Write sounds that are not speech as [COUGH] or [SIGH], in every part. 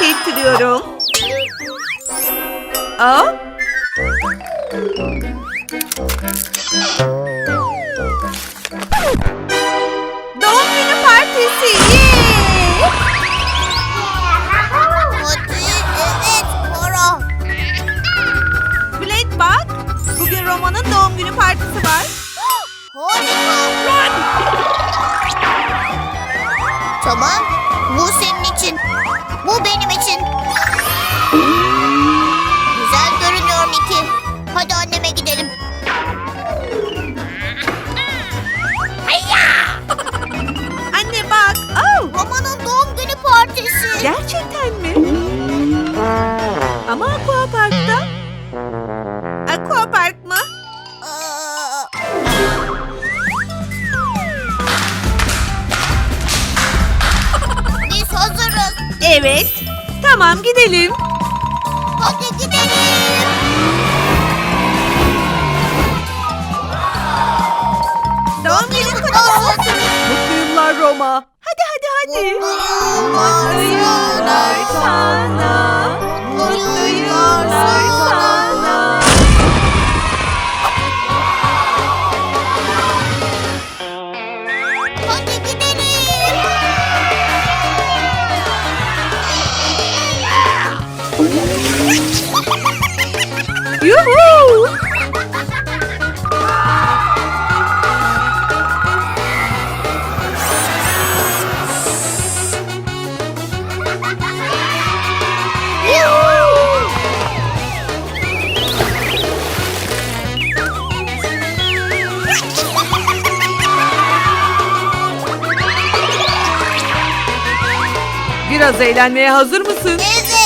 hareket ettiriyorum. Aa, Evet. Tamam gidelim. Hadi gidelim. Doğum günün kutlu olsun. Mutlu yıllar Roma. Hadi hadi hadi. Yuhu. Biraz eğlenmeye hazır mısın? Evet.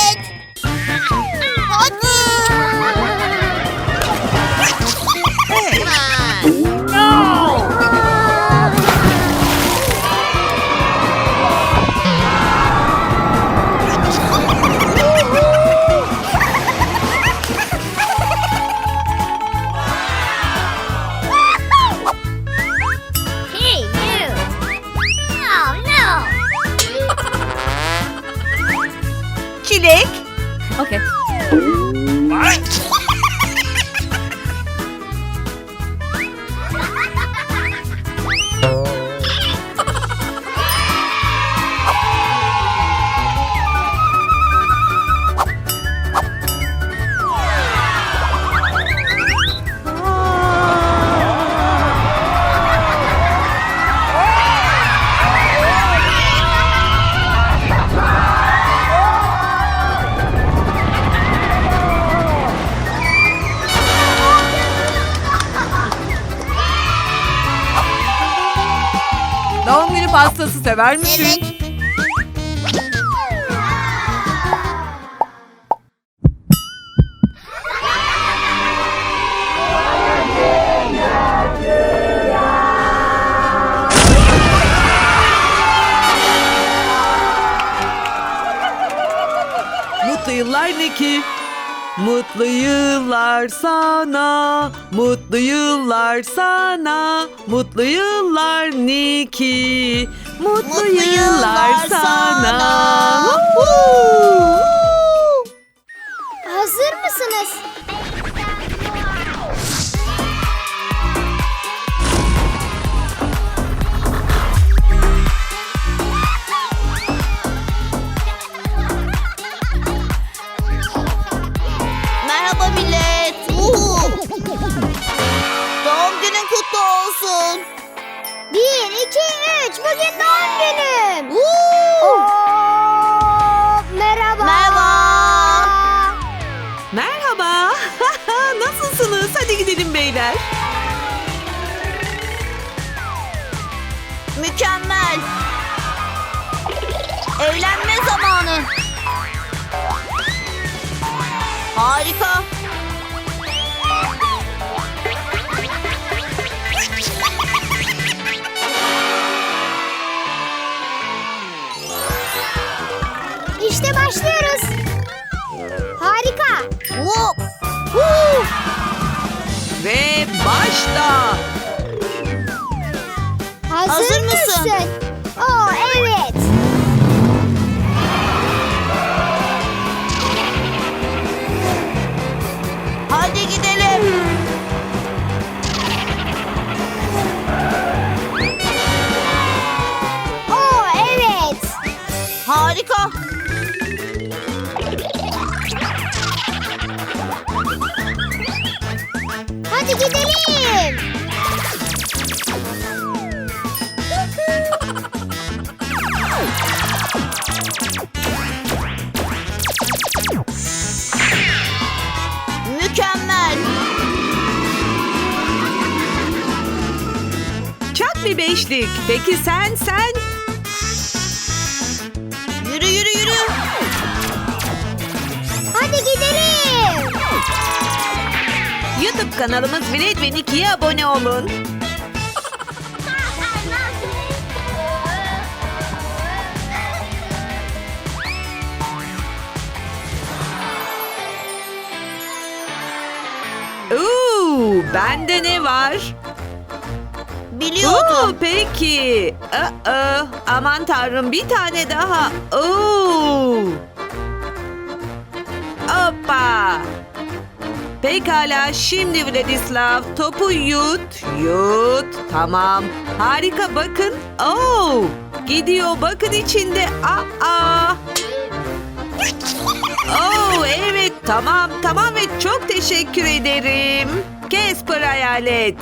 Sever misin? Evet. Mutlu yıllar Niki. Mutlu yıllar sana, mutlu yıllar sana, mutlu yıllar Niki. Mutlu, Mutlu yıllar, yıllar sana. Hazır mısınız? Mükemmel. Eğlenme zamanı. Harika. musun? Oo evet. Hadi gidelim. Oo evet. Harika. Hadi gidelim. Bir beşlik. Peki sen sen? Yürü yürü yürü. Hadi gidelim. YouTube kanalımız Bilet ve Nicky'ye abone olun. Oo, bende ne var? Biliyordum. Oo, peki. Aa, aman tanrım bir tane daha. Oo. Hoppa. Pekala şimdi Vladislav topu yut. Yut. Tamam. Harika bakın. Oo. Gidiyor bakın içinde. Aa. Oo evet tamam tamam ve çok teşekkür ederim. Casper hayalet.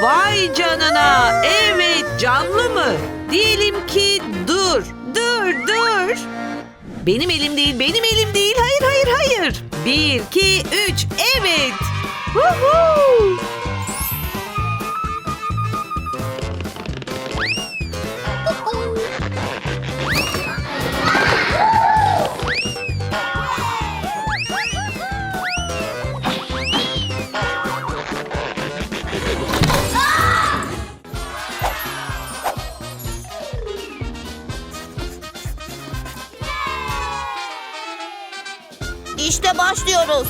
Vay canına. Evet canlı mı? Diyelim ki dur. Dur dur. Benim elim değil benim elim değil. Hayır hayır hayır. Bir iki üç evet. Woohoo. İşte başlıyoruz.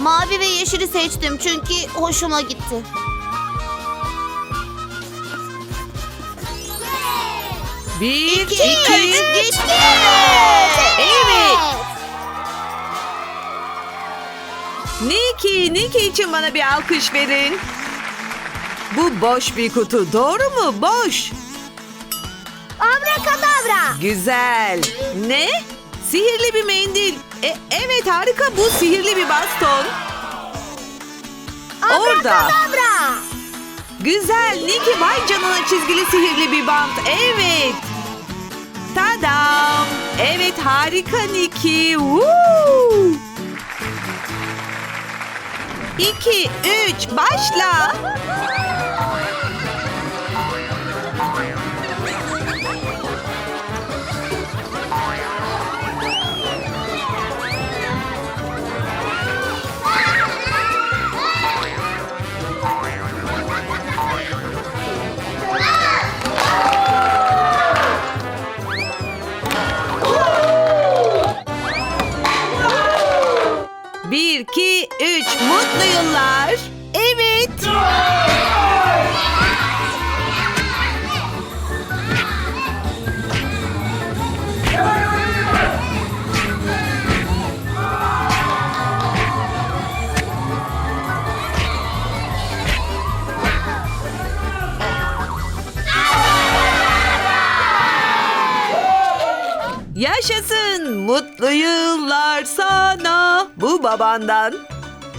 Mavi ve yeşili seçtim çünkü hoşuma gitti. Bir İki, iki. üç, geçti. Evet. Niki, Niki için bana bir alkış verin. Bu boş bir kutu, doğru mu? Boş. Abrakadabra. Güzel. Ne? Sihirli bir mendil. E, evet harika bu sihirli bir baston. Orada. Güzel. Niki vay canına çizgili sihirli bir bant. Evet. Tadam. Evet harika Niki. Woo! İki, üç, başla. Bir, iki, üç, mutlu yıllar. Evet. Mutlu yıllar sana. Bu babandan.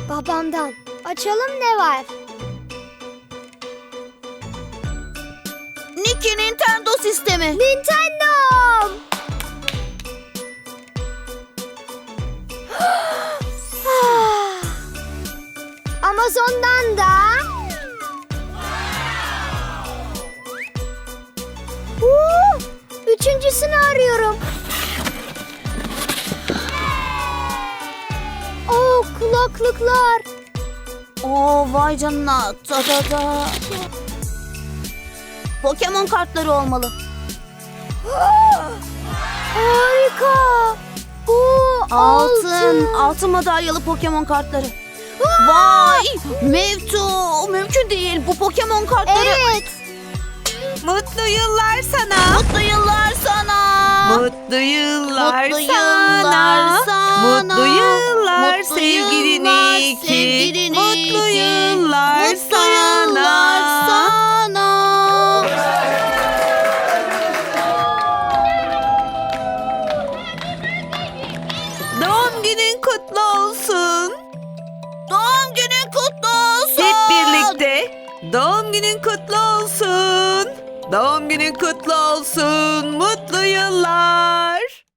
Babamdan. Açalım ne var? Nicky Nintendo sistemi. Nintendo. [GASPS] Amazon'dan da Huu, Üçüncüsünü arıyorum. Kulaklıklar. Oo vay canına. Da da da. Pokemon kartları olmalı. [GASPS] Harika. Oo, altın. Altın madalyalı Pokemon kartları. Vay! Mevtu! Mümkün değil. Bu Pokemon kartları... Evet. Mutlu yıllar sana. Mutlu yıllar sana. Mutlu yıllar, mutlu yıllar sana. Mutlu yıllar mutlu sevgilin iki. Mutlu yıllar mutlu sana. Sana. Doğum günün kutlu olsun. Doğum günün kutlu olsun. Hep birlikte doğum günün kutlu olsun. Doğum günün kutlu olsun. Mutlu